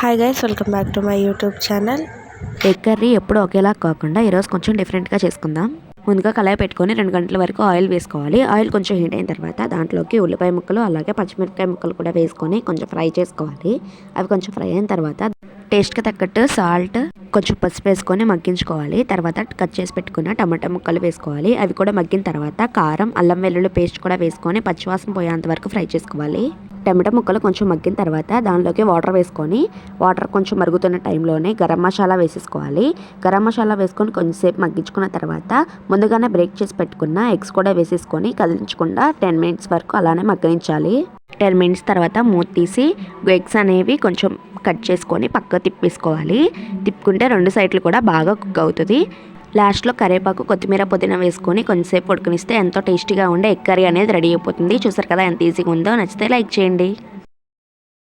Hi guys welcome back to my YouTube channel egg curry ఎప్పుడు ఒకేలా కాకుండా ఈరోజు కొంచెం డిఫరెంట్గా చేసుకుందాం. ముందుగా కళాయి పెట్టుకొని రెండు గంటల వరకు ఆయిల్ వేసుకోవాలి. ఆయిల్ కొంచెం హీట్ అయిన తర్వాత దాంట్లోకి ఉల్లిపాయ ముక్కలు అలాగే పచ్చిమిరపకాయ ముక్కలు కూడా వేసుకొని కొంచెం ఫ్రై చేసుకోవాలి. అవి కొంచెం ఫ్రై అయిన తర్వాత టేస్ట్కి తగ్గట్టు సాల్ట్ కొంచెం పసుపు వేసుకొని మగ్గించుకోవాలి. తర్వాత కట్ చేసి పెట్టుకున్న టమాటా ముక్కలు వేసుకోవాలి. అవి కూడా మగ్గిన తర్వాత కారం అల్లం వెల్లుల్లి పేస్ట్ కూడా వేసుకొని పచ్చివాసన పోయేంత వరకు ఫ్రై చేసుకోవాలి. టమాటా ముక్కలు కొంచెం మగ్గిన తర్వాత దానిలోకి వాటర్ వేసుకొని వాటర్ కొంచెం మరుగుతున్న టైంలోనే గరం మసాలా వేసేసుకోవాలి. గరం మసాలా వేసుకొని కొంచెంసేపు మగ్గించుకున్న తర్వాత ముందుగానే బ్రేక్ చేసి పెట్టుకున్న ఎగ్స్ కూడా వేసేసుకొని కదిలించకుండా టెన్ మినిట్స్ వరకు అలానే మగ్గనించాలి. టెన్ మినిట్స్ తర్వాత మూత తీసి ఎగ్స్ అనేవి కొంచెం కట్ చేసుకొని పక్క తిప్పేసుకోవాలి. తిప్పుకుంటే రెండు సైడ్లు కూడా బాగా కుక్ అవుతుంది. లాస్ట్లో కరేపాకు కొత్తిమీర పుదీనా వేసుకొని కొంచెంసేపు ఉడకనిస్తే ఎంతో టేస్టీగా ఉండే ఎగ్ కర్రీ అనేది రెడీ అయిపోతుంది. చూసారు కదా ఎంత ఈజీగా ఉందో. నచ్చితే లైక్ చేయండి.